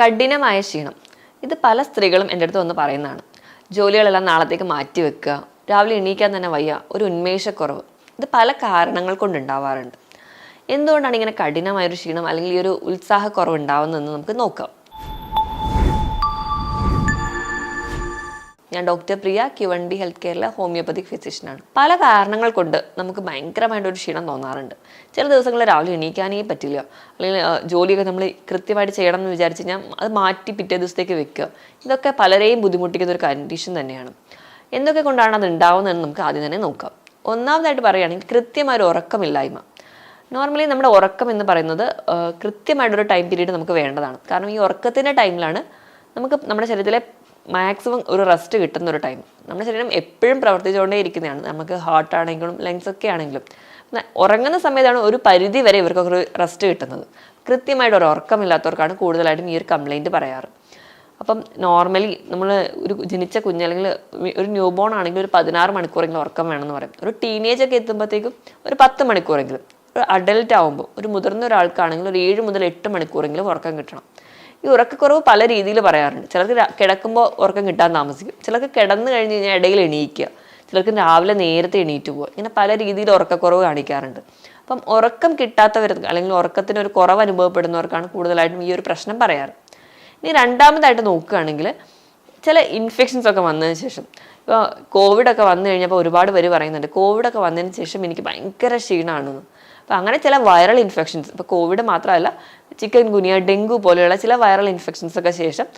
കഠിനമായ ക്ഷീണം. ഇത് പല സ്ത്രീകളും എന്റെ അടുത്ത് വന്ന് പറയുന്നതാണ്. ജോലികളെല്ലാം നാളത്തേക്ക് മാറ്റി വെക്കുക. രാവിലെ എണീക്കാൻ തന്നെ വയ്യ. ഒരു ഉന്മേഷക്കുറവ്. ഇത് പല കാരണങ്ങൾ കൊണ്ടുണ്ടാവാറുണ്ട്. എന്തുകൊണ്ടാണ് ഇങ്ങനെ കഠിനമായൊരു ക്ഷീണം അല്ലെങ്കിൽ ഈ ഒരു ഉത്സാഹക്കുറവ് ഉണ്ടാവുന്നതെന്ന് നമുക്ക് നോക്കാം. ഞാൻ ഡോക്ടർ പ്രിയ ക്യുവണ്ടി ഹെൽത്ത് കെയറിലെ ഹോമിയോപ്പതിക് ഫിസിഷ്യനാണ്. പല കാരണങ്ങൾ കൊണ്ട് നമുക്ക് ഭയങ്കരമായിട്ട് ഒരു ക്ഷീണം തോന്നാറുണ്ട്. ചില ദിവസങ്ങളിൽ രാവിലെ എണീക്കാനേ പറ്റില്ല. അല്ലെങ്കിൽ ജോലിയൊക്കെ നമ്മൾ കൃത്യമായിട്ട് ചെയ്യണം എന്ന് വിചാരിച്ച് കഴിഞ്ഞാൽ അത് മാറ്റി പിറ്റേ ദിവസത്തേക്ക് വെക്കുക. ഇതൊക്കെ പലരെയും ബുദ്ധിമുട്ടിക്കുന്ന ഒരു കണ്ടീഷൻ തന്നെയാണ്. എന്തൊക്കെ കൊണ്ടാണ് അത് ഉണ്ടാവുന്നതെന്ന് നമുക്ക് ആദ്യം തന്നെ നോക്കാം. ഒന്നാമതായിട്ട് പറയുകയാണെങ്കിൽ കൃത്യമായ ഒരു ഉറക്കമില്ലായ്മ. നോർമലി നമ്മുടെ ഉറക്കം എന്ന് പറയുന്നത് കൃത്യമായിട്ടൊരു ടൈം പീരീഡ് നമുക്ക് വേണ്ടതാണ്. കാരണം ഈ ഉറക്കത്തിന്റെ ടൈമിലാണ് നമുക്ക് നമ്മുടെ ശരീരത്തിലെ മാക്സിമം ഒരു റെസ്റ്റ് കിട്ടുന്ന ഒരു ടൈം നമ്മുടെ ശരീരം എപ്പോഴും പ്രവർത്തിച്ചുകൊണ്ടേ ഇരിക്കുന്നതാണ് നമുക്ക് ഹാർട്ട് ആണെങ്കിലും ലങ്സ് ഒക്കെ ആണെങ്കിലും. ഉറങ്ങുന്ന സമയത്താണ് ഒരു പരിധി വരെ ഇവർക്കൊക്കെ ഒരു റെസ്റ്റ് കിട്ടുന്നത്. കൃത്യമായിട്ട് ഒരു ഉറക്കമില്ലാത്തവർക്കാണ് കൂടുതലായിട്ടും ഈ ഒരു കംപ്ലൈന്റ് പറയാറ്. അപ്പം നോർമലി നമ്മൾ ഒരു ജനിച്ച കുഞ്ഞ് അല്ലെങ്കിൽ ഒരു ന്യൂ ബോൺ ആണെങ്കിൽ ഒരു പതിനാറ് മണിക്കൂറെങ്കിലും ഉറക്കം വേണമെന്ന് പറയും. ഒരു ടീനേജ് ഒക്കെ എത്തുമ്പോഴത്തേക്കും ഒരു പത്ത് മണിക്കൂറെങ്കിലും ഒരു അഡൽട്ട് ആകുമ്പോൾ ഒരു മുതിർന്ന ഒരാൾക്കാണെങ്കിൽ ഒരു ഏഴ് മുതൽ എട്ട് മണിക്കൂറെങ്കിലും ഉറക്കം കിട്ടണം. ഈ ഉറക്കക്കുറവ് പല രീതിയിൽ പറയാറുണ്ട്. ചിലർക്ക് കിടക്കുമ്പോൾ ഉറക്കം കിട്ടാൻ താമസിക്കും. ചിലർക്ക് കിടന്നു കഴിഞ്ഞ് കഴിഞ്ഞാൽ ഇടയിൽ എണീക്കുക. ചിലർക്ക് രാവിലെ നേരത്തെ എണീറ്റ് പോകുക ഇങ്ങനെ പല രീതിയിൽ ഉറക്കക്കുറവ് കാണിക്കാറുണ്ട്. അപ്പം ഉറക്കം കിട്ടാത്തവർ അല്ലെങ്കിൽ ഉറക്കത്തിന് ഒരു കുറവ് അനുഭവപ്പെടുന്നവർക്കാണ് കൂടുതലായിട്ടും ഈ ഒരു പ്രശ്നം പറയാറ്. ഇനി രണ്ടാമതായിട്ട് നോക്കുകയാണെങ്കിൽ ചില ഇൻഫെക്ഷൻസ് ഒക്കെ വന്നതിന് ശേഷം. ഇപ്പോൾ കോവിഡൊക്കെ വന്നു കഴിഞ്ഞപ്പോൾ ഒരുപാട് പേര് പറയുന്നുണ്ട് കോവിഡൊക്കെ വന്നതിന് ശേഷം എനിക്ക് ഭയങ്കര ക്ഷീണമാണെന്ന് അപ്പോൾ അങ്ങനെ ചില വൈറൽ ഇൻഫെക്ഷൻസ് ഇപ്പോൾ കോവിഡ് മാത്രമല്ല ചിക്കൻ ഗുനിയ ഡെങ്കു പോലെയുള്ള ചില വൈറൽ ഇൻഫെക്ഷൻസ് ഒക്കെ ശേഷം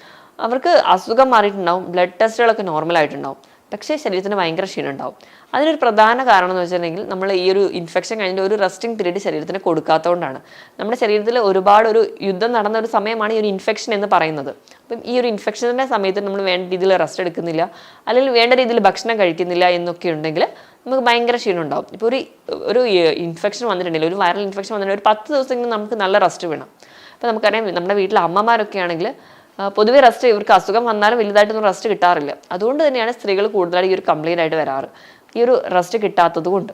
അവർക്ക് അസുഖം മാറിയിട്ടുണ്ടാവും ബ്ലഡ് ടെസ്റ്റുകളൊക്കെ നോർമൽ ആയിട്ടുണ്ടാവും. പക്ഷേ ശരീരത്തിന് ഭയങ്കര ക്ഷീണം ഉണ്ടാവും അതിനൊരു പ്രധാന കാരണം എന്ന് വെച്ചിട്ടുണ്ടെങ്കിൽ നമ്മൾ ഈ ഒരു ഇൻഫെക്ഷൻ കഴിഞ്ഞിട്ട് ഒരു റെസ്റ്റിംഗ് പീരീഡ് ശരീരത്തിന് കൊടുക്കാത്തതുകൊണ്ടാണ്. നമ്മുടെ ശരീരത്തിൽ ഒരുപാട് ഒരു യുദ്ധം നടന്ന ഒരു സമയമാണ് ഈ ഒരു ഇൻഫെക്ഷൻ എന്ന് പറയുന്നത്. അപ്പം ഈ ഒരു ഇൻഫെക്ഷന്റെ സമയത്ത് നമ്മൾ വേണ്ട രീതിയിൽ റെസ്റ്റ് എടുക്കുന്നില്ല അല്ലെങ്കിൽ വേണ്ട രീതിയിൽ ഭക്ഷണം കഴിക്കുന്നില്ല എന്നൊക്കെ ഉണ്ടെങ്കിൽ നമുക്ക് ഭയങ്കര ക്ഷീണം ഉണ്ടാവും ഇപ്പോൾ ഒരു ഒരു ഇൻഫെക്ഷൻ വന്നിട്ടുണ്ടെങ്കിൽ ഒരു വൈറൽ ഇൻഫെക്ഷൻ വന്നിട്ടുണ്ടെങ്കിൽ ഒരു പത്ത് ദിവസമെങ്കിലും നമുക്ക് നല്ല റെസ്റ്റ് വേണം. അപ്പോൾ നമുക്കറിയാം നമ്മുടെ വീട്ടിലെ അമ്മമാരൊക്കെ ആണെങ്കിൽ പൊതുവെ റെസ്റ്റ് ഇവർക്ക് അസുഖം വന്നാലും വലുതായിട്ടൊന്നും റെസ്റ്റ് കിട്ടാറില്ല. അതുകൊണ്ട് തന്നെയാണ് സ്ത്രീകൾ കൂടുതലായി ഈ ഒരു കംപ്ലൈന്റ് ആയിട്ട് വരാറ്. ഈ ഒരു റെസ്റ്റ് കിട്ടാത്തത് കൊണ്ട്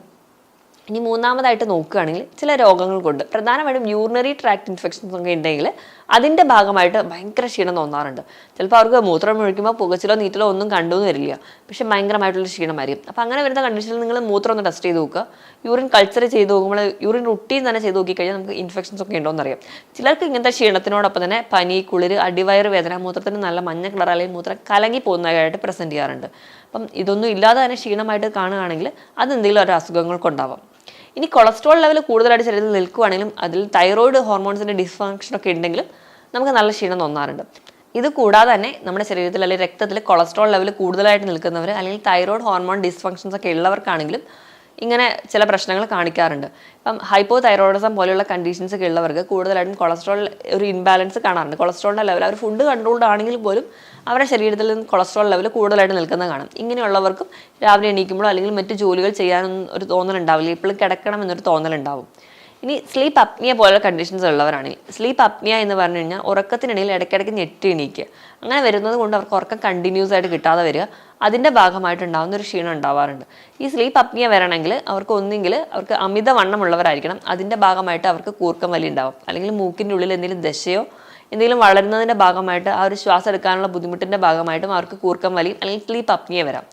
ഇനി മൂന്നാമതായിട്ട് നോക്കുകയാണെങ്കിൽ ചില രോഗങ്ങൾ കൊണ്ട് പ്രധാനമായിട്ടും യൂറിനറി ട്രാക്ട് ഇൻഫെക്ഷൻസ് ഒക്കെ ഉണ്ടെങ്കിൽ അതിന്റെ ഭാഗമായിട്ട് ഭയങ്കര ക്ഷീണം തോന്നാറുണ്ട്. ചിലപ്പോൾ അവർക്ക് മൂത്രം ഒഴിക്കുമ്പോൾ പുകച്ചിലോ നീറ്റിലോ ഒന്നും കണ്ടു എന്ന് വരില്ല. പക്ഷേ ഭയങ്കരമായിട്ടുള്ള ക്ഷീണമായിരിക്കും അപ്പോൾ അങ്ങനെ വരുന്ന കണ്ടീഷനിൽ നിങ്ങൾ മൂത്രം ഒന്ന് ടെസ്റ്റ് ചെയ്ത് നോക്കുക. യൂറിൻ കൾച്ചർ ചെയ്ത് നോക്കുമ്പോൾ യൂറിൻ റുട്ടീൻ തന്നെ ചെയ്ത് നോക്കിക്കഴിഞ്ഞാൽ നമുക്ക് ഇൻഫെക്ഷൻസ് ഒക്കെ ഉണ്ടോ എന്നറിയാം. ചിലർക്ക് ഇങ്ങനത്തെ ക്ഷീണത്തിനോടൊപ്പം തന്നെ പനി കുളിര് അടിവയറ് വേദന മൂത്രത്തിന് നല്ല മഞ്ഞ കളർ അല്ലെങ്കിൽ മൂത്രം കലങ്ങി പോകുന്നതായിട്ട് പ്രസന്റ് ചെയ്യാറുണ്ട്. അപ്പം ഇതൊന്നും ഇല്ലാതെ തന്നെ ക്ഷീണമായിട്ട് കാണുകയാണെങ്കിൽ അത് എന്തെങ്കിലും ഒരു അസുഖങ്ങൾക്കുണ്ടാവാം ഇനി കൊളസ്ട്രോൾ ലെവൽ കൂടുതലായിട്ട് ശരീരത്തിൽ നിൽക്കുകയാണെങ്കിലും അതിൽ തൈറോയിഡ് ഹോർമോൺസിന്റെ ഡിസ്ഫങ്ഷൻ ഒക്കെ ഉണ്ടെങ്കിലും നമുക്ക് നല്ല ക്ഷീണം തോന്നാറുണ്ട്. ഇത് കൂടാതെ തന്നെ നമ്മുടെ ശരീരത്തിൽ അല്ലെങ്കിൽ രക്തത്തിൽ കൊളസ്ട്രോൾ ലെവൽ കൂടുതലായിട്ട് നിൽക്കുന്നവർ അല്ലെങ്കിൽ തൈറോയ്ഡ് ഹോർമോൺ ഡിസ്ഫങ്ഷൻസ് ഒക്കെ ഉള്ളവർക്കാണെങ്കിലും ഇങ്ങനെ ചില പ്രശ്നങ്ങൾ കാണിക്കാറുണ്ട്. ഇപ്പം ഹൈപ്പോ തൈറോയിഡിസം പോലെയുള്ള കണ്ടീഷൻസ് ഒക്കെ ഉള്ളവർക്ക് കൂടുതലായിട്ടും കൊളസ്ട്രോൾ ഒരു ഇൻബാലൻസ് കാണാറുണ്ട്. കൊളസ്ട്രോളിന്റെ ലെവൽ അവർ ഫുഡ് കൺട്രോൾഡ് ആണെങ്കിൽ പോലും അവരുടെ ശരീരത്തിൽ നിന്ന് കൊളസ്ട്രോൾ ലെവൽ കൂടുതലായിട്ട് നിൽക്കുന്നത് കാണാം. ഇങ്ങനെയുള്ളവർക്കും രാവിലെ എണീക്കുമ്പോഴോ അല്ലെങ്കിൽ മറ്റ് ജോലികൾ ചെയ്യാനൊന്നും ഒരു തോന്നലുണ്ടാവില്ല. ഇപ്പോഴും കിടക്കണം എന്നൊരു തോന്നലുണ്ടാവും. ഇനി സ്ലീപ്പ് അപ്നിയ പോലുള്ള കണ്ടീഷൻസ് ഉള്ളവരാണ് സ്ലീപ്പ് അപ്നിയ എന്ന് പറഞ്ഞു കഴിഞ്ഞാൽ ഉറക്കത്തിനിടയിൽ ഇടയ്ക്കിടയ്ക്ക് ഞെട്ടി എണീക്കുക. അങ്ങനെ വരുന്നത് കൊണ്ട് അവർക്ക് ഉറക്കം കണ്ടിന്യൂസ് ആയിട്ട് കിട്ടാതെ വരിക. അതിന്റെ ഭാഗമായിട്ട് ഉണ്ടാകുന്ന ഒരു ക്ഷീണം ഉണ്ടാവാറുണ്ട്. ഈ സ്ലീപ്പ് അപ്നിയ വരണമെങ്കിൽ അവർക്ക് ഒന്നെങ്കിൽ അവർക്ക് അമിത വണ്ണമുള്ളവരായിരിക്കണം അതിന്റെ ഭാഗമായിട്ട് അവർക്ക് കൂർക്കം വലി ഉണ്ടാവും. അല്ലെങ്കിൽ മൂക്കിന്റെ ഉള്ളിൽ എന്തെങ്കിലും ദശയോ എന്തെങ്കിലും വളരുന്നതിന്റെ ഭാഗമായിട്ട് ആ ഒരു ശ്വാസം എടുക്കാനുള്ള ബുദ്ധിമുട്ടിന്റെ ഭാഗമായിട്ടും അവർക്ക് കൂർക്കം വലിയും അല്ലെങ്കിൽ സ്ലീപ്പ് അപ്നിയ വരാം.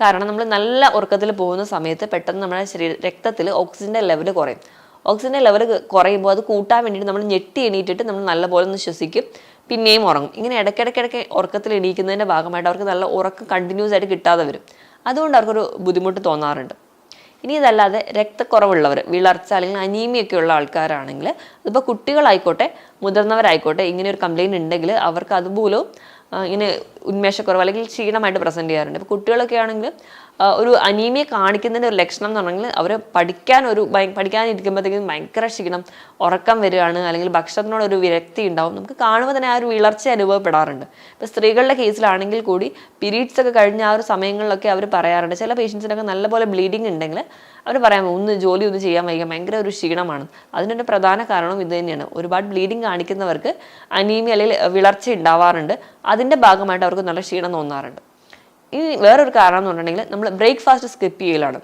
കാരണം നമ്മൾ നല്ല ഉറക്കത്തിൽ പോകുന്ന സമയത്ത് പെട്ടെന്ന് നമ്മുടെ ശരീര രക്തത്തിൽ ഓക്സിജന്റെ ലെവൽ കുറയും. ഓക്സിജന്റെ ലെവൽ കുറയുമ്പോൾ അത് കൂട്ടാൻ വേണ്ടിയിട്ട് നമ്മൾ ഞെട്ടി എണീറ്റിട്ട് നമ്മൾ നല്ലപോലെ ഒന്ന് ശ്വസിക്കും. പിന്നെയും ഉറങ്ങും. ഇങ്ങനെ ഇടയ്ക്കിടയ്ക്കിടയ്ക്ക് ഉറക്കത്തിൽ എണീക്കുന്നതിന്റെ ഭാഗമായിട്ട് അവർക്ക് നല്ല ഉറക്കം കണ്ടിന്യൂസ് ആയിട്ട് കിട്ടാതെ വരും. അതുകൊണ്ട് അവർക്കൊരു ബുദ്ധിമുട്ട് തോന്നാറുണ്ട്. ഇനി ഇതല്ലാതെ രക്തക്കുറവുള്ളവർ വിളർച്ച അല്ലെങ്കിൽ അനീമിയൊക്കെ ഉള്ള ആൾക്കാരാണെങ്കിൽ അതിപ്പോൾ കുട്ടികളായിക്കോട്ടെ മുതിർന്നവരായിക്കോട്ടെ ഇങ്ങനെ ഒരു കംപ്ലയിന്റ് ഉണ്ടെങ്കിൽ അവർക്ക് അതുപോലും ഇങ്ങനെ ഉന്മേഷക്കുറവ് അല്ലെങ്കിൽ ക്ഷീണമായിട്ട് പ്രസന്റ് ചെയ്യാറുണ്ട്. ഇപ്പോൾ കുട്ടികളൊക്കെ ആണെങ്കിൽ ഒരു അനീമിയ കാണിക്കുന്നതിന്റെ ഒരു ലക്ഷണം എന്ന് പറഞ്ഞെങ്കിൽ അവർ പഠിക്കാൻ ഒരു പഠിക്കാനിരിക്കുമ്പോഴത്തേക്കും ഭയങ്കര ക്ഷീണം ഉറക്കം വരികയാണ് അല്ലെങ്കിൽ ഭക്ഷണത്തിനോട് ഒരു വിരക്തി ഉണ്ടാവും. നമുക്ക് കാണുമ്പോൾ തന്നെ ആ ഒരു വിളർച്ച അനുഭവപ്പെടാറുണ്ട്. ഇപ്പോൾ സ്ത്രീകളുടെ കേസിലാണെങ്കിൽ കൂടി പീരീഡ്സ് ഒക്കെ കഴിഞ്ഞ ആ ഒരു സമയങ്ങളിലൊക്കെ അവർ പറയാറുണ്ട്. ചില പേഷ്യൻസിനൊക്കെ നല്ലപോലെ ബ്ലീഡിങ് ഉണ്ടെങ്കിൽ അവർ പറയാം ഒന്ന് ജോലി ഒന്നും ചെയ്യാൻ വൈകാം. ഭയങ്കര ഒരു ക്ഷീണമാണ്. അതിനൊരു പ്രധാന കാരണം ഇത് തന്നെയാണ്. ഒരുപാട് ബ്ലീഡിങ് കാണിക്കുന്നവർക്ക് അനീമിയ അല്ലെങ്കിൽ വിളർച്ച ഉണ്ടാവാറുണ്ട്. അതിന്റെ ഭാഗമായിട്ട് അവർക്ക് നല്ല ക്ഷീണം തോന്നാറുണ്ട്. ഇനി വേറൊരു കാരണം എന്ന് പറഞ്ഞിട്ടുണ്ടെങ്കിൽ നമ്മൾ ബ്രേക്ക്ഫാസ്റ്റ് സ്കിപ്പ് ചെയ്യലാണ്.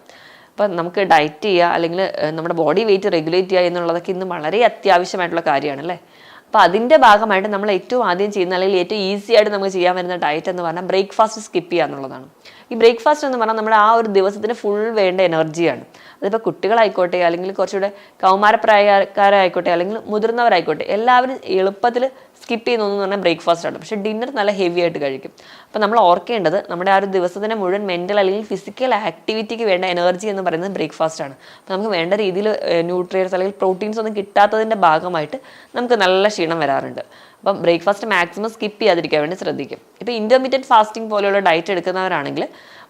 അപ്പം നമുക്ക് ഡയറ്റ് ചെയ്യുക അല്ലെങ്കിൽ നമ്മുടെ ബോഡി വെയിറ്റ് റെഗുലേറ്റ് ചെയ്യുക എന്നുള്ളതൊക്കെ ഇന്ന് വളരെ അത്യാവശ്യമായിട്ടുള്ള കാര്യമാണ് അല്ലേ അപ്പോൾ അതിന്റെ ഭാഗമായിട്ട് നമ്മൾ ഏറ്റവും ആദ്യം ചെയ്യുന്ന അല്ലെങ്കിൽ ഏറ്റവും ഈസി ആയിട്ട് നമുക്ക് ചെയ്യാൻ വരുന്ന ഡയറ്റ് എന്ന് പറഞ്ഞാൽ ബ്രേക്ക്ഫാസ്റ്റ് സ്കിപ്പ് ചെയ്യുക എന്നുള്ളതാണ്. ഈ ബ്രേക്ക്ഫാസ്റ്റ് എന്ന് പറഞ്ഞാൽ നമ്മുടെ ആ ഒരു ദിവസത്തിന് ഫുൾ വേണ്ട എനർജിയാണ് അതിപ്പോൾ കുട്ടികളായിക്കോട്ടെ അല്ലെങ്കിൽ കുറച്ചുകൂടെ കൗമാരപ്രായക്കാരായിക്കോട്ടെ അല്ലെങ്കിൽ മുതിർന്നവരായിക്കോട്ടെ എല്ലാവരും എളുപ്പത്തിൽ സ്കിപ്പ് ചെയ്യുന്ന എന്ന് പറഞ്ഞാൽ ബ്രേക്ക്ഫാസ്റ്റ് ആണ്. പക്ഷേ ഡിന്നർ നല്ല ഹെവി ആയിട്ട് കഴിക്കും. അപ്പോൾ നമ്മൾ ഓർക്കേണ്ടത് നമ്മുടെ ആ ഒരു ദിവസത്തിന് മുഴുവൻ മെന്റൽ അല്ലെങ്കിൽ ഫിസിക്കൽ ആക്ടിവിറ്റിക്ക് വേണ്ട എനർജി എന്ന് പറയുന്നത് ബ്രേക്ക്ഫാസ്റ്റ് ആണ്. അപ്പോൾ നമുക്ക് വേണ്ട രീതിയിൽ ന്യൂട്രിയൻസ് അല്ലെങ്കിൽ പ്രോട്ടീൻസ് ഒന്നും കിട്ടാത്തതിന്റെ ഭാഗമായിട്ട് നമുക്ക് നല്ല ക്ഷീണം വരാറുണ്ട്. അപ്പം ബ്രേക്ക്ഫാസ്റ്റ് മാക്സിമം സ്കിപ്പ് ചെയ്യാതിരിക്കാൻ വേണ്ടി ശ്രദ്ധിക്കും. ഇപ്പോൾ ഇന്റർമീഡിയറ്റ് ഫാസ്റ്റിംഗ് പോലെയുള്ള ഡയറ്റ് എടുക്കുന്നവരാണെങ്കിൽ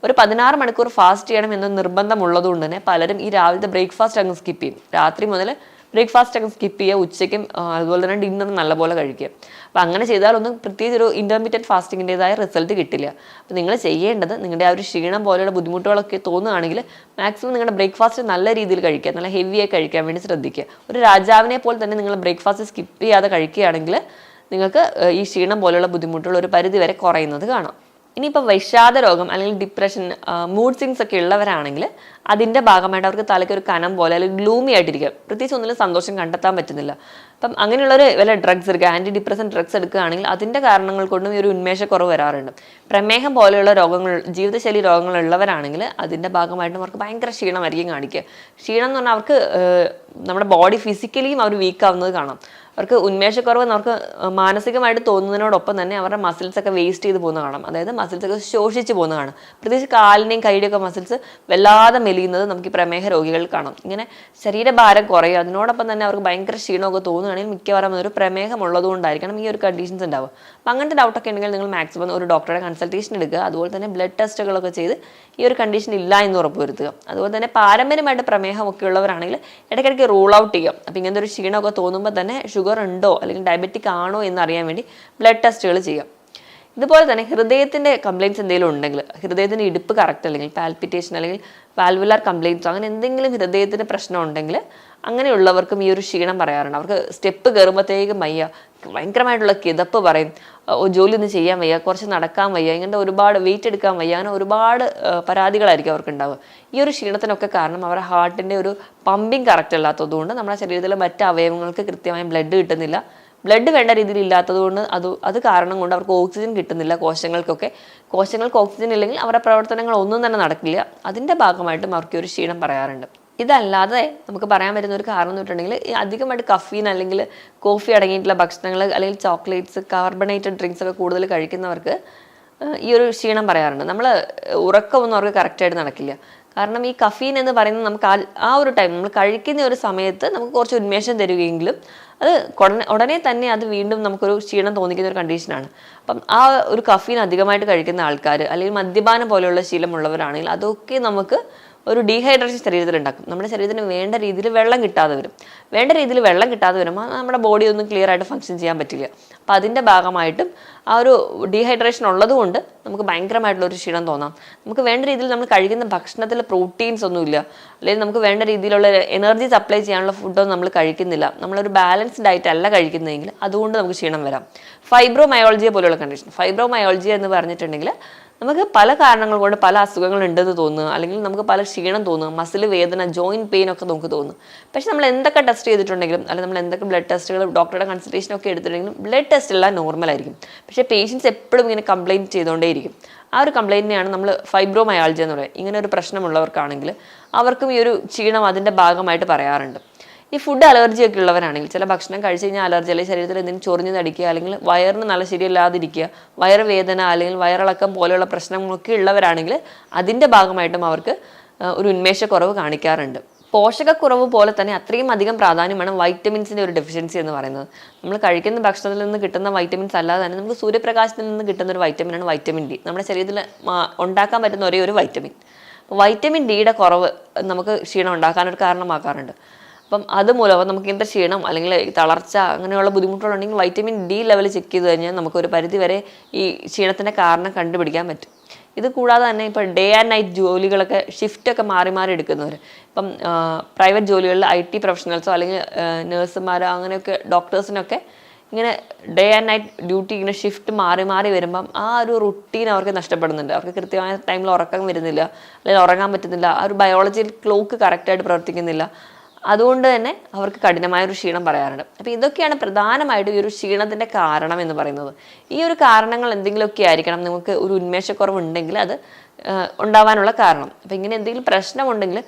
ഒരു പതിനാറ് മണിക്കൂർ ഫാസ്റ്റ് ചെയ്യണം എന്ന് നിർബന്ധമുള്ളതുകൊണ്ട് തന്നെ പലരും ഈ രാവിലത്തെ ബ്രേക്ക്ഫാസ്റ്റ് അങ്ങ് സ്കിപ്പ് ചെയ്യും. രാത്രി മുതൽ ബ്രേക്ക്ഫാസ്റ്റ് അങ്ങ് സ്കിപ്പ് ചെയ്യുക ഉച്ചയ്ക്കും അതുപോലെ തന്നെ ഡിന്നർ നല്ലപോലെ കഴിക്കുക. അപ്പോൾ അങ്ങനെ ചെയ്താലൊന്നും പ്രത്യേകിച്ച് ഒരു ഇന്റർമീഡിയറ്റ് ഫാസ്റ്റിങ്ങിന്റെതായ റിസൾട്ട് കിട്ടില്ല. അപ്പോൾ നിങ്ങൾ ചെയ്യേണ്ടത് നിങ്ങളുടെ ആ ഒരു ക്ഷീണം പോലെയുള്ള ബുദ്ധിമുട്ടുകളൊക്കെ തോന്നുകയാണെങ്കിൽ മാക്സിമം നിങ്ങളുടെ ബ്രേക്ക്ഫാസ്റ്റ് നല്ല രീതിയിൽ കഴിക്കുക നല്ല ഹെവിയായി കഴിക്കാൻ വേണ്ടി ശ്രദ്ധിക്കുക. ഒരു രാജാവിനെ പോലെ തന്നെ നിങ്ങൾ ബ്രേക്ക്ഫാസ്റ്റ് സ്കിപ്പ് ചെയ്യാതെ കഴിക്കുകയാണെങ്കിൽ നിങ്ങൾക്ക് ഈ ക്ഷീണം പോലെയുള്ള ബുദ്ധിമുട്ടുകൾ ഒരു പരിധി വരെ കുറയുന്നത് കാണാം. ഇനിയിപ്പോൾ വിഷാദ രോഗം അല്ലെങ്കിൽ ഡിപ്രഷൻ മൂഡ് സിങ്സ് ഒക്കെ ഉള്ളവരാണെങ്കിൽ അതിന്റെ ഭാഗമായിട്ട് അവർക്ക് തലയ്ക്ക് ഒരു കനം പോലെ അല്ലെങ്കിൽ ഗ്ലൂമി ആയിട്ടിരിക്കുക പ്രത്യേകിച്ച് ഒന്നിലും സന്തോഷം കണ്ടെത്താൻ പറ്റുന്നില്ല. അപ്പം അങ്ങനെയുള്ളൊരു വല്ല ഡ്രഗ്സ് എടുക്കുക ആന്റി ഡിപ്രസൻ ഡ്രഗ്സ് എടുക്കുകയാണെങ്കിൽ അതിന്റെ കാരണങ്ങൾ കൊണ്ടും ഈ ഒരു ഉന്മേഷക്കുറവ് വരാറുണ്ട്. പ്രമേഹം പോലെയുള്ള രോഗങ്ങൾ ജീവിതശൈലി രോഗങ്ങളുള്ളവരാണെങ്കിൽ അതിന്റെ ഭാഗമായിട്ടും അവർക്ക് ഭയങ്കര ക്ഷീണമായിരിക്കും കാണിക്കുക. ക്ഷീണം എന്ന് പറഞ്ഞാൽ അവർക്ക് നമ്മുടെ ബോഡി ഫിസിക്കലിയും അവർ വീക്കാവുന്നത് കാണാം. അവർക്ക് ഉന്മേഷക്കുറവ് അവർക്ക് മാനസികമായിട്ട് തോന്നുന്നതിനോടൊപ്പം തന്നെ അവരുടെ മസിൽസ് ഒക്കെ വേസ്റ്റ് ചെയ്ത് പോകുന്ന കാണാം. അതായത് മസിൽസ് ഒക്കെ ശോഷിച്ച് പോകുന്ന കാണാം. പ്രത്യേകിച്ച് കാലിന്റെയും കൈയുടെയൊക്കെ മസിൽസ് വല്ലാതെ മെലിയുന്നത് നമുക്ക് ഈ പ്രമേഹ രോഗികളിൽ കാണാം. ഇങ്ങനെ ശരീരഭാരം കുറയും അതിനോടൊപ്പം തന്നെ അവർക്ക് ഭയങ്കര ക്ഷീണമൊക്കെ തോന്നുകയാണെങ്കിൽ മിക്കവാറും ഒരു പ്രമേഹം ഉള്ളതുകൊണ്ടായിരിക്കണം ഈ ഒരു കണ്ടീഷൻസ് ഉണ്ടാവുക. അപ്പം അങ്ങനത്തെ ഡൗട്ടൊക്കെ ഉണ്ടെങ്കിൽ നിങ്ങൾ മാക്സിമം ഒരു ഡോക്ടറുടെ കൺസൾട്ടേഷൻ എടുക്കുക. അതുപോലെ തന്നെ ബ്ലഡ് ടെസ്റ്റുകളൊക്കെ ചെയ്ത് ഈ ഒരു കണ്ടീഷൻ ഇല്ല എന്ന് ഉറപ്പുവരുത്തുക. അതുപോലെ തന്നെ പാരമ്പര്യമായിട്ട് പ്രമേഹമൊക്കെ ഉള്ളവരാണെങ്കിൽ ഇടയ്ക്കിടയ്ക്ക് റൂൾ ഔട്ട് ചെയ്യുക. അപ്പോൾ ഇങ്ങനത്തെ ഒരു ക്ഷീണമൊക്കെ തോന്നുമ്പോൾ തന്നെ ഷുഗർ ഉണ്ടോ അല്ലെങ്കിൽ ഡയബറ്റിക് ആണോ എന്ന് അറിയാൻ വേണ്ടി ബ്ലഡ് ടെസ്റ്റുകൾ ചെയ്യാം ഇതുപോലെ തന്നെ ഹൃദയത്തിന്റെ കംപ്ലയിൻസ് എന്തെങ്കിലും ഉണ്ടെങ്കിൽ ഹൃദയത്തിന്റെ ഇടുപ്പ് കറക്റ്റ് അല്ലെങ്കിൽ പാൽപിറ്റേഷൻ അല്ലെങ്കിൽ വാൽവുലാർ കംപ്ലയിന്റ്സോ അങ്ങനെ എന്തെങ്കിലും ഹൃദയത്തിന് പ്രശ്നം ഉണ്ടെങ്കിൽ അങ്ങനെയുള്ളവർക്കും ഈ ഒരു ക്ഷീണം പറയാറുണ്ട്. അവർക്ക് സ്റ്റെപ്പ് കയറുമ്പോഴത്തേക്കും വയ്യ. ഭയങ്കരമായിട്ടുള്ള കിതപ്പ് പറയും. ജോലി ഒന്നും ചെയ്യാൻ വയ്യ. കുറച്ച് നടക്കാൻ വയ്യ. ഇങ്ങനത്തെ ഒരുപാട് വെയിറ്റ് എടുക്കാൻ വയ്യ. അങ്ങനെ ഒരുപാട് പരാതികളായിരിക്കും അവർക്ക് ഉണ്ടാവുക ഈ ഒരു ക്ഷീണത്തിനൊക്കെ കാരണം അവരുടെ ഹാർട്ടിന്റെ ഒരു പമ്പിങ് കറക്റ്റ് അല്ലാത്തതുകൊണ്ട് നമ്മുടെ ശരീരത്തിലെ മറ്റ് അവയവങ്ങൾക്ക് കൃത്യമായി ബ്ലഡ് കിട്ടുന്നില്ല. ബ്ലഡ് വേണ്ട രീതിയിൽ ഇല്ലാത്തതുകൊണ്ട് അത് അത് കാരണം കൊണ്ട് അവർക്ക് ഓക്സിജൻ കിട്ടുന്നില്ല കോശങ്ങൾക്കൊക്കെ. കോശങ്ങൾക്ക് ഓക്സിജൻ ഇല്ലെങ്കിൽ അവരുടെ പ്രവർത്തനങ്ങൾ ഒന്നും തന്നെ നടക്കില്ല. അതിന്റെ ഭാഗമായിട്ടും അവർക്ക് ഒരു ക്ഷീണം പറയാറുണ്ട്. ഇതല്ലാതെ നമുക്ക് പറയാൻ പറ്റുന്ന ഒരു കാരണം എന്ന് വെച്ചിട്ടുണ്ടെങ്കിൽ അധികമായിട്ട് കഫീൻ അല്ലെങ്കിൽ കോഫി അടങ്ങിയിട്ടുള്ള ഭക്ഷണങ്ങൾ അല്ലെങ്കിൽ ചോക്ലേറ്റ്സ് കാർബണേറ്റഡ് ഡ്രിങ്ക്സ് ഒക്കെ കൂടുതൽ കഴിക്കുന്നവർക്ക് ഈ ഒരു ക്ഷീണം പറയാറുണ്ട്. നമ്മൾ ഉറക്കമൊന്നും അവർക്ക് കറക്റ്റായിട്ട് നടക്കില്ല. കാരണം ഈ കഫീൻ എന്ന് പറയുന്നത് നമുക്ക് ആ ഒരു ടൈം നമ്മൾ കഴിക്കുന്ന ഒരു സമയത്ത് നമുക്ക് കുറച്ച് ഉന്മേഷം തരികയെങ്കിലും അത് ഉടനെ തന്നെ അത് വീണ്ടും നമുക്കൊരു ക്ഷീണം തോന്നിക്കുന്ന ഒരു കണ്ടീഷനാണ് അപ്പം ആ ഒരു കഫീൻ അധികമായിട്ട് കഴിക്കുന്ന ആൾക്കാർ അല്ലെങ്കിൽ മദ്യപാനം പോലെയുള്ള ശീലമുള്ളവരാണെങ്കിൽ അതൊക്കെ നമുക്ക് ഒരു ഡീഹൈഡ്രേഷൻ ശരീരത്തിൽ ഉണ്ടാക്കും. നമ്മുടെ ശരീരത്തിന് വേണ്ട രീതിയിൽ വെള്ളം കിട്ടാതെ വരും. വേണ്ട രീതിയിൽ വെള്ളം കിട്ടാതെ വരുമ്പോൾ നമ്മുടെ ബോഡി ഒന്നും ക്ലിയർ ആയിട്ട് ഫങ്ഷൻ ചെയ്യാൻ പറ്റില്ല. അപ്പോൾ അതിന്റെ ഭാഗമായിട്ടും ആ ഒരു ഡീഹൈഡ്രേഷൻ ഉള്ളതുകൊണ്ട് നമുക്ക് ഭയങ്കരമായിട്ടുള്ള ഒരു ക്ഷീണം തോന്നാം. നമുക്ക് വേണ്ട രീതിയിൽ നമ്മൾ കഴിക്കുന്ന ഭക്ഷണത്തിൽ പ്രോട്ടീൻസ് ഒന്നുമില്ല അല്ലെങ്കിൽ നമുക്ക് വേണ്ട രീതിയിലുള്ള എനർജി സപ്ലൈ ചെയ്യാനുള്ള ഫുഡൊന്നും നമ്മൾ കഴിക്കുന്നില്ല. നമ്മളൊരു ബാലൻസ്ഡ് ഡയറ്റ് അല്ല കഴിക്കുന്നതെങ്കിൽ അതുകൊണ്ട് നമുക്ക് ക്ഷീണം വരാം. ഫൈബ്രോമയോളജിയെ പോലെയുള്ള കണ്ടീഷൻ ഫൈബ്രോമയോളജി എന്ന് പറഞ്ഞിട്ടുണ്ടെങ്കിൽ നമുക്ക് പല കാരണങ്ങൾ കൊണ്ട് പല അസുഖങ്ങൾ ഉണ്ടെന്ന് തോന്നുക അല്ലെങ്കിൽ നമുക്ക് പല ക്ഷീണം തോന്നുക മസിൽ വേദന ജോയിന്റ് പെയിൻ ഒക്കെ നമുക്ക് തോന്നും പക്ഷെ നമ്മൾ എന്തൊക്കെ ടെസ്റ്റ് ചെയ്തിട്ടുണ്ടെങ്കിലും അല്ലെങ്കിൽ നമ്മൾ എന്തൊക്കെ ബ്ലഡ് ടെസ്റ്റുകൾ ഡോക്ടറുടെ കൺസൾട്ടേഷൻ ഒക്കെ എടുത്തിട്ടുണ്ടെങ്കിലും ബ്ലഡ് ടെസ്റ്റ് എല്ലാം നോർമൽ ആയിരിക്കും. പക്ഷേ പേഷ്യൻസ് എപ്പോഴും ഇങ്ങനെ കംപ്ലയിന്റ് ചെയ്തുകൊണ്ടേയിരിക്കും. ആ ഒരു കംപ്ലയിന്റിനെയാണ് നമ്മൾ ഫൈബ്രോമയാൾജി എന്ന് പറയുന്നത് ഇങ്ങനെ ഒരു പ്രശ്നമുള്ളവർക്കാണെങ്കിൽ അവർക്കും ഈ ഒരു ക്ഷീണം അതിന്റെ ഭാഗമായിട്ട് പറയാറുണ്ട്. ഈ ഫുഡ് അലർജി ഒക്കെ ഉള്ളവരാണെങ്കിൽ ചില ഭക്ഷണം കഴിച്ചു കഴിഞ്ഞാൽ അലർജി അല്ലെങ്കിൽ ശരീരത്തിൽ എന്തെങ്കിലും ചൊറിഞ്ഞ് നടിക്കുക അല്ലെങ്കിൽ വയറിന് നല്ല ശരിയല്ലാതിരിക്കുക വയറുവേദന അല്ലെങ്കിൽ വയറിളക്കം പോലെയുള്ള പ്രശ്നങ്ങളൊക്കെ ഉള്ളവരാണെങ്കിൽ അതിന്റെ ഭാഗമായിട്ടും അവർക്ക് ഒരു ഉന്മേഷക്കുറവ് കാണിക്കാറുണ്ട്. പോഷകക്കുറവ് പോലെ തന്നെ അത്രയും അധികം പ്രാധാന്യമാണ് വൈറ്റമിൻസിന്റെ ഒരു ഡെഫിഷ്യൻസി എന്ന് പറയുന്നത്. നമ്മൾ കഴിക്കുന്ന ഭക്ഷണത്തിൽ നിന്ന് കിട്ടുന്ന വൈറ്റമിൻസ് അല്ലാതെ തന്നെ നമുക്ക് സൂര്യപ്രകാശത്തിൽ നിന്ന് കിട്ടുന്ന ഒരു വൈറ്റമിനാണ് വൈറ്റമിൻ ഡി നമ്മുടെ ശരീരത്തിൽ ഉണ്ടാക്കാൻ പറ്റുന്ന ഒരേ ഒരു വൈറ്റമിൻ വൈറ്റമിൻ ഡിയുടെ കുറവ് നമുക്ക് ക്ഷീണം ഉണ്ടാക്കാനൊരു കാരണമാക്കാറുണ്ട്. അപ്പം അതുമൂലം അപ്പം നമുക്ക് ഇങ്ങനത്തെ ക്ഷീണം അല്ലെങ്കിൽ തളർച്ച അങ്ങനെയുള്ള ബുദ്ധിമുട്ടുകളുണ്ടെങ്കിൽ വൈറ്റമിൻ ഡി ലെവൽ ചെക്ക് ചെയ്ത് കഴിഞ്ഞാൽ നമുക്ക് ഒരു പരിധി വരെ ഈ ക്ഷീണത്തിന്റെ കാരണം കണ്ടുപിടിക്കാൻ പറ്റും. ഇത് കൂടാതെ തന്നെ ഇപ്പോൾ ഡേ ആൻഡ് നൈറ്റ് ജോലികളൊക്കെ ഷിഫ്റ്റൊക്കെ മാറി മാറി എടുക്കുന്നവർ. ഇപ്പം പ്രൈവറ്റ് ജോലികളിൽ ഐ ടി പ്രൊഫഷണൽസോ അല്ലെങ്കിൽ നേഴ്സുമാരോ അങ്ങനെയൊക്കെ ഡോക്ടേഴ്സിനൊക്കെ ഇങ്ങനെ ഡേ ആൻഡ് നൈറ്റ് ഡ്യൂട്ടി ഇങ്ങനെ ഷിഫ്റ്റ് മാറി മാറി വരുമ്പം ആ ഒരു റുട്ടീൻ അവർക്ക് നഷ്ടപ്പെടുന്നുണ്ട്. അവർക്ക് കൃത്യമായ ടൈമിൽ ഉറക്കം വരുന്നില്ല അല്ലെങ്കിൽ ഉറങ്ങാൻ പറ്റുന്നില്ല. ആ ഒരു ബയോളജിയിൽ ക്ലോക്ക് കറക്റ്റായിട്ട് പ്രവർത്തിക്കുന്നില്ല. അതുകൊണ്ട് തന്നെ അവർക്ക് കഠിനമായ ഒരു ക്ഷീണം പറയാറുണ്ട്. അപ്പോൾ ഇതൊക്കെയാണ് പ്രധാനമായിട്ടും ഈ ഒരു ക്ഷീണത്തിന്റെ കാരണം എന്ന് പറയുന്നത്. ഈ ഒരു കാരണങ്ങൾ എന്തെങ്കിലുമൊക്കെ ആയിരിക്കണം. നിങ്ങൾക്ക് ഒരു ഉന്മേഷക്കുറവുണ്ടെങ്കിൽ അത് ഉണ്ടാവാനുള്ള കാരണം. അപ്പം ഇങ്ങനെ എന്തെങ്കിലും പ്രശ്നമുണ്ടെങ്കിൽ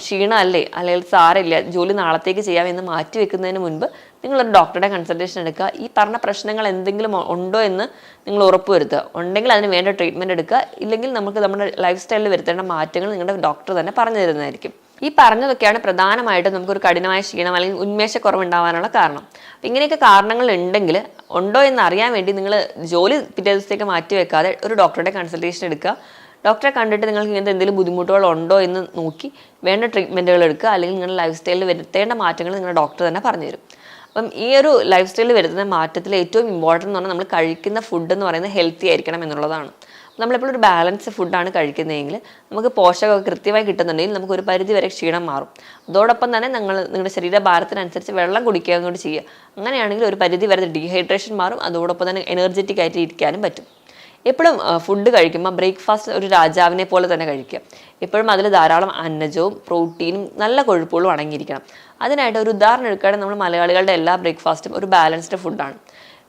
ക്ഷീണമല്ലേ? അല്ലെങ്കിൽ സാരമില്ല. ജോലി നാളത്തേക്ക് ചെയ്യാമെന്ന് മാറ്റി വെക്കുന്നതിന് മുൻപ് നിങ്ങളൊരു ഡോക്ടറുടെ കൺസൾട്ടേഷൻ എടുക്കുക. ഈ പറഞ്ഞ പ്രശ്നങ്ങൾ എന്തെങ്കിലും ഉണ്ടോ എന്ന് നിങ്ങൾ ഉറപ്പ് വരുത്തുക ഉണ്ടെങ്കിൽ അതിന് വേണ്ട ട്രീറ്റ്മെന്റ് എടുക്കുക. ഇല്ലെങ്കിൽ നമുക്ക് നമ്മുടെ ലൈഫ് സ്റ്റൈലിൽ വരുത്തേണ്ട മാറ്റങ്ങൾ നിങ്ങളുടെ ഡോക്ടർ തന്നെ പറഞ്ഞു തരുന്നതായിരിക്കും. ഈ പറഞ്ഞതൊക്കെയാണ് പ്രധാനമായിട്ടും നമുക്കൊരു കഠിനമായ ക്ഷീണം അല്ലെങ്കിൽ ഉന്മേഷക്കുറവ് ഉണ്ടാവാനുള്ള കാരണം. അപ്പം ഇങ്ങനെയൊക്കെ കാരണങ്ങൾ ഉണ്ടെങ്കിൽ ഉണ്ടോ എന്ന് അറിയാൻ വേണ്ടി നിങ്ങൾ ജോലി പിറ്റേ ദിവസത്തേക്ക് മാറ്റി വെക്കാതെ ഒരു ഡോക്ടറുടെ കൺസൾട്ടേഷൻ എടുക്കുക. ഡോക്ടറെ കണ്ടിട്ട് നിങ്ങൾക്ക് ഇങ്ങനത്തെ എന്തെങ്കിലും ബുദ്ധിമുട്ടുകൾ ഉണ്ടോ എന്ന് നോക്കി വേണ്ട ട്രീറ്റ്മെന്റുകൾ എടുക്കുക. അല്ലെങ്കിൽ നിങ്ങളുടെ ലൈഫ് സ്റ്റൈലിൽ വരുത്തേണ്ട മാറ്റങ്ങൾ നിങ്ങളുടെ ഡോക്ടർ തന്നെ പറഞ്ഞു തരും അപ്പം ഈ ഒരു ലൈഫ് സ്റ്റൈലിൽ വരുത്തുന്ന മാറ്റത്തിൽ ഏറ്റവും ഇമ്പോർട്ടന്റ് എന്ന് പറഞ്ഞാൽ നമ്മൾ കഴിക്കുന്ന ഫുഡ് എന്ന് പറയുന്നത് ഹെൽത്തി ആയിരിക്കണം എന്നുള്ളതാണ്. നമ്മളെപ്പോഴും ഒരു ബാലൻസ് ഫുഡാണ് കഴിക്കുന്നതെങ്കിൽ നമുക്ക് പോഷകമൊക്കെ കൃത്യമായി കിട്ടുന്നുണ്ടെങ്കിൽ നമുക്ക് ഒരു പരിധി വരെ ക്ഷീണം മാറും. അതോടൊപ്പം തന്നെ നിങ്ങൾ നിങ്ങളുടെ ശരീരഭാരത്തിനനുസരിച്ച് വെള്ളം കുടിക്കുക കൂടി ചെയ്യുക. അങ്ങനെയാണെങ്കിൽ ഒരു പരിധി വരെ ഡീഹൈഡ്രേഷൻ മാറും. അതോടൊപ്പം തന്നെ എനർജറ്റിക് ആയിട്ട് ഇരിക്കാനും പറ്റും. എപ്പോഴും ഫുഡ് കഴിക്കുമ്പോൾ ബ്രേക്ക്ഫാസ്റ്റ് ഒരു രാജാവിനെ പോലെ തന്നെ കഴിക്കുക. എപ്പോഴും അതിൽ ധാരാളം അന്നജവും പ്രോട്ടീനും നല്ല കൊഴുപ്പുകളും അടങ്ങിയിരിക്കണം. അതിനായിട്ട് ഒരു ഉദാഹരണം എടുക്കുകയാണെങ്കിൽ നമ്മൾ മലയാളികളുടെ എല്ലാ ബ്രേക്ക്ഫാസ്റ്റും ഒരു ബാലൻസ്ഡ് ഫുഡാണ്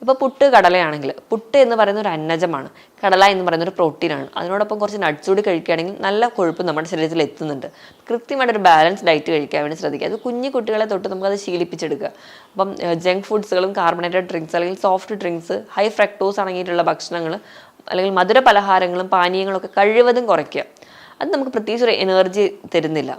ഇപ്പോൾ പുട്ട് കടലയാണെങ്കിൽ പുട്ട് എന്ന് പറയുന്ന ഒരു അന്നജമാണ്. കടല എന്ന് പറയുന്ന ഒരു പ്രോട്ടീനാണ്. അതിനോടൊപ്പം കുറച്ച് നട്ട്സ് കൂടി കഴിക്കുകയാണെങ്കിൽ നല്ല കൊഴുപ്പ് നമ്മുടെ ശരീരത്തിൽ എത്തുന്നുണ്ട്. കൃത്യമായിട്ട് ഒരു ബാലൻസ് ഡയറ്റ് കഴിക്കാൻ വേണ്ടി ശ്രദ്ധിക്കുക. അത് കുഞ്ഞു കുട്ടികളെ തൊട്ട് നമുക്കത് ശീലിപ്പിച്ചെടുക്കുക. അപ്പം ജങ്ക് ഫുഡ്സുകളും കാർബണേറ്റഡ് ഡ്രിങ്ക്സ് അല്ലെങ്കിൽ സോഫ്റ്റ് ഡ്രിങ്ക്സ് ഹൈ ഫ്രക്ടോസ് അടങ്ങിയിട്ടുള്ള ഭക്ഷണങ്ങൾ അല്ലെങ്കിൽ മധുര പലഹാരങ്ങളും പാനീയങ്ങളും ഒക്കെ കഴിവതും കുറയ്ക്കുക. അത് നമുക്ക് പ്രത്യേകിച്ച് ഒരു എനർജി തരുന്നില്ല.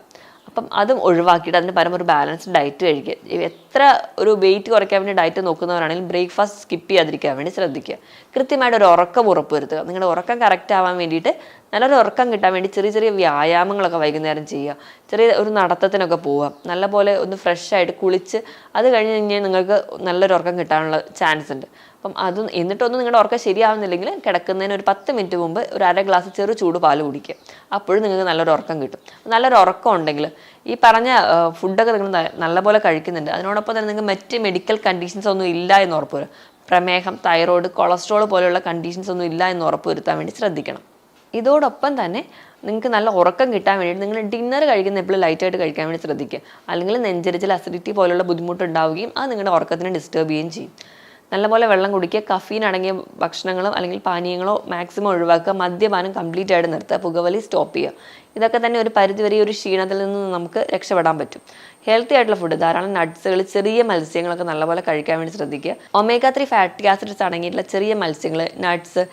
അപ്പം അതും ഒഴിവാക്കിയിട്ട് അതിന് പരമൊരു ബാലൻസ്ഡ് ഡയറ്റ് കഴിക്കുക. എത്ര ഒരു വെയിറ്റ് കുറയ്ക്കാൻ വേണ്ടി ഡയറ്റ് നോക്കുന്നവരാണെങ്കിലും ബ്രേക്ക്ഫാസ്റ്റ് സ്കിപ്പ് ചെയ്യാതിരിക്കാൻ വേണ്ടി ശ്രദ്ധിക്കുക. കൃത്യമായിട്ട് ഒരു ഉറക്കം ഉറപ്പുവരുത്തുക. നിങ്ങളുടെ ഉറക്കം കറക്റ്റ് ആവാൻ വേണ്ടിയിട്ട് നല്ലൊരു ഉറക്കം കിട്ടാൻ വേണ്ടി ചെറിയ ചെറിയ വ്യായാമങ്ങളൊക്കെ വൈകുന്നേരം ചെയ്യുക. ചെറിയ ഒരു നടത്തത്തിനൊക്കെ പോവുക. നല്ലപോലെ ഒന്ന് ഫ്രഷ് ആയിട്ട് കുളിച്ച് അത് കഴിഞ്ഞ് കഴിഞ്ഞാൽ നിങ്ങൾക്ക് നല്ലൊരു ഉറക്കം കിട്ടാനുള്ള ചാൻസ് ഉണ്ട്. അപ്പം അത് എന്നിട്ടൊന്നും നിങ്ങളുടെ ഉറക്കം ശരിയാവുന്നില്ലെങ്കിൽ കിടക്കുന്നതിന് ഒരു പത്ത് മിനിറ്റ് മുമ്പ് ഒരു അര ഗ്ലാസ് ചെറു ചൂട് പാൽ കുടിക്കുക. അപ്പോഴും നിങ്ങൾക്ക് നല്ലൊരു ഉറക്കം കിട്ടും. നല്ലൊരു ഉറക്കം ഉണ്ടെങ്കിൽ ഈ പറഞ്ഞ ഫുഡൊക്കെ നിങ്ങൾ നല്ലപോലെ കഴിക്കുന്നുണ്ട്. അതിനോടൊപ്പം തന്നെ നിങ്ങൾക്ക് മറ്റ് മെഡിക്കൽ കണ്ടീഷൻസ് ഒന്നും ഇല്ല എന്ന് ഉറപ്പുവരും പ്രമേഹം തൈറോയ്ഡ് കൊളസ്ട്രോൾ പോലെയുള്ള കണ്ടീഷൻസ് ഒന്നും ഇല്ല എന്ന് ഉറപ്പുവരുത്താൻ വേണ്ടി ശ്രദ്ധിക്കണം. ഇതോടൊപ്പം തന്നെ നിങ്ങൾക്ക് നല്ല ഉറക്കം കിട്ടാൻ വേണ്ടിയിട്ട് നിങ്ങൾ ഡിന്നർ കഴിക്കുന്ന എപ്പോഴും ലൈറ്റായിട്ട് കഴിക്കാൻ വേണ്ടി ശ്രദ്ധിക്കുക. അല്ലെങ്കിൽ നെഞ്ചരിച്ചിൽ അസിഡിറ്റി പോലുള്ള ബുദ്ധിമുട്ടുണ്ടാവുകയും അത് നിങ്ങളുടെ ഉറക്കത്തിനെ ഡിസ്റ്റർബ് ചെയ്യുകയും ചെയ്യും. നല്ലപോലെ വെള്ളം കുടിക്കുക കഫീൻ അടങ്ങിയ ഭക്ഷണങ്ങളോ അല്ലെങ്കിൽ പാനീയങ്ങളോ മാക്സിമം ഒഴിവാക്കുക മദ്യപാനം കംപ്ലീറ്റ് ആയിട്ട് നിർത്തുക പുകവലി സ്റ്റോപ്പ് ചെയ്യുക. ഇതൊക്കെ തന്നെ ഒരു പരിധിവരെ ഒരു ക്ഷീണത്തിൽ നിന്ന് നമുക്ക് രക്ഷപ്പെടാൻ പറ്റും. ഹെൽത്തി ആയിട്ടുള്ള ഫുഡ് ധാരാളം നട്ട്സുകൾ ചെറിയ മത്സ്യങ്ങളൊക്കെ നല്ലപോലെ കഴിക്കാൻ വേണ്ടി ശ്രദ്ധിക്കുക. ഒമേഗ ത്രീ ഫാറ്റി ആസിഡ്സ് അടങ്ങിയിട്ടുള്ള ചെറിയ മത്സ്യങ്ങൾ നട്ട്സ്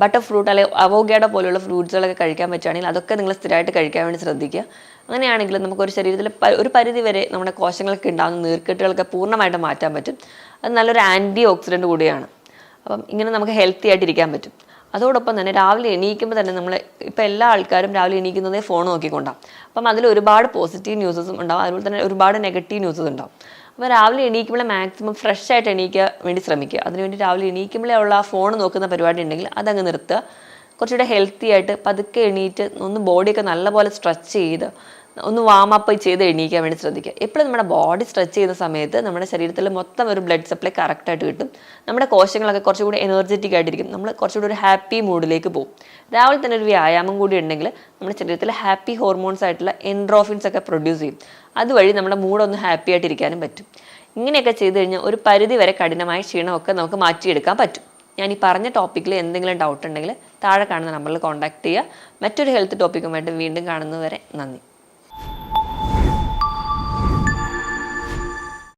ബട്ടർ ഫ്രൂട്ട് അല്ലെങ്കിൽ അവോഗേഡോ പോലുള്ള ഫ്രൂട്ട്സുകളൊക്കെ കഴിക്കാൻ പറ്റുകയാണെങ്കിൽ അതൊക്കെ നിങ്ങൾ സ്ഥിരമായിട്ട് കഴിക്കാൻ വേണ്ടി ശ്രദ്ധിക്കുക. അങ്ങനെയാണെങ്കിൽ നമുക്കൊരു ശരീരത്തിൽ ഒരു പരിധി വരെ നമ്മുടെ കോശങ്ങൾക്ക് ഉണ്ടാകുന്ന നീർക്കെട്ടുകളൊക്കെ പൂർണമായിട്ട് മാറ്റാൻ പറ്റും. അത് നല്ലൊരു ആന്റി ഓക്സിഡന്റ് കൂടിയാണ്. അപ്പം ഇങ്ങനെ നമുക്ക് ഹെൽത്തി ആയിട്ടിരിക്കാൻ പറ്റും. അതോടൊപ്പം തന്നെ രാവിലെ എണീക്കുമ്പോൾ തന്നെ നമ്മൾ ഇപ്പോൾ എല്ലാ ആൾക്കാരും രാവിലെ എണീക്കുന്നതേ ഫോൺ നോക്കിക്കൊണ്ടാണ് അപ്പം അതിൽ ഒരുപാട് പോസിറ്റീവ് ന്യൂസസും ഉണ്ടാവും. അതുപോലെ തന്നെ ഒരുപാട് നെഗറ്റീവ് ന്യൂസസ് ഉണ്ടാവും. അപ്പോൾ രാവിലെ എണീക്കുമ്പോൾ മാക്സിമം ഫ്രഷ് ആയിട്ട് എണീക്കാൻ വേണ്ടി ശ്രമിക്കുക. അതിനുവേണ്ടി രാവിലെ എണീക്കുമ്പോഴേ ഉള്ള ആ ഫോൺ നോക്കുന്ന പരിപാടി ഉണ്ടെങ്കിൽ അതങ്ങ് നിർത്തുക. കുറച്ചുകൂടെ ഹെൽത്തി ആയിട്ട് പതുക്കെ എണീറ്റ് ഒന്ന് ബോഡിയൊക്കെ നല്ലപോലെ സ്ട്രെച്ച് ചെയ്ത് ഒന്ന് വാം അപ്പ് ചെയ്ത് എണീക്കാൻ വേണ്ടി ശ്രദ്ധിക്കുക. എപ്പോഴും നമ്മുടെ ബോഡി സ്ട്രെച്ച് ചെയ്യുന്ന സമയത്ത് നമ്മുടെ ശരീരത്തിൽ മൊത്തം ഒരു ബ്ലഡ് സപ്ലൈ കറക്റ്റായിട്ട് കിട്ടും. നമ്മുടെ കോശങ്ങളൊക്കെ കുറച്ചുകൂടി എനർജറ്റിക് ആയിട്ടിരിക്കും. നമ്മൾ കുറച്ചുകൂടി ഒരു ഹാപ്പി മൂഡിലേക്ക് പോകും. രാവിലെ തന്നെ ഒരു വ്യായാമം കൂടി ഉണ്ടെങ്കിൽ നമ്മുടെ ശരീരത്തിൽ ഹാപ്പി ഹോർമോൺസ് ആയിട്ടുള്ള എൻഡ്രോഫിൻസ് ഒക്കെ പ്രൊഡ്യൂസ് ചെയ്യും. അതുവഴി നമ്മുടെ മൂഡൊന്ന് ഹാപ്പി ആയിട്ടിരിക്കാനും പറ്റും. ഇങ്ങനെയൊക്കെ ചെയ്തു കഴിഞ്ഞാൽ ഒരു പരിധി വരെ കഠിനമായ ക്ഷീണമൊക്കെ നമുക്ക് മാറ്റിയെടുക്കാൻ പറ്റും. ഞാൻ ഈ പറഞ്ഞ ടോപ്പിക്കിൽ എന്തെങ്കിലും ഡൗട്ട് ഉണ്ടെങ്കിൽ താഴെ കാണുന്ന നമ്പറിൽ കോൺടാക്ട് ചെയ്യുക. മറ്റൊരു ഹെൽത്ത് ടോപ്പിക്കുമായിട്ട് വീണ്ടും കാണുന്നതുവരെ നന്ദി.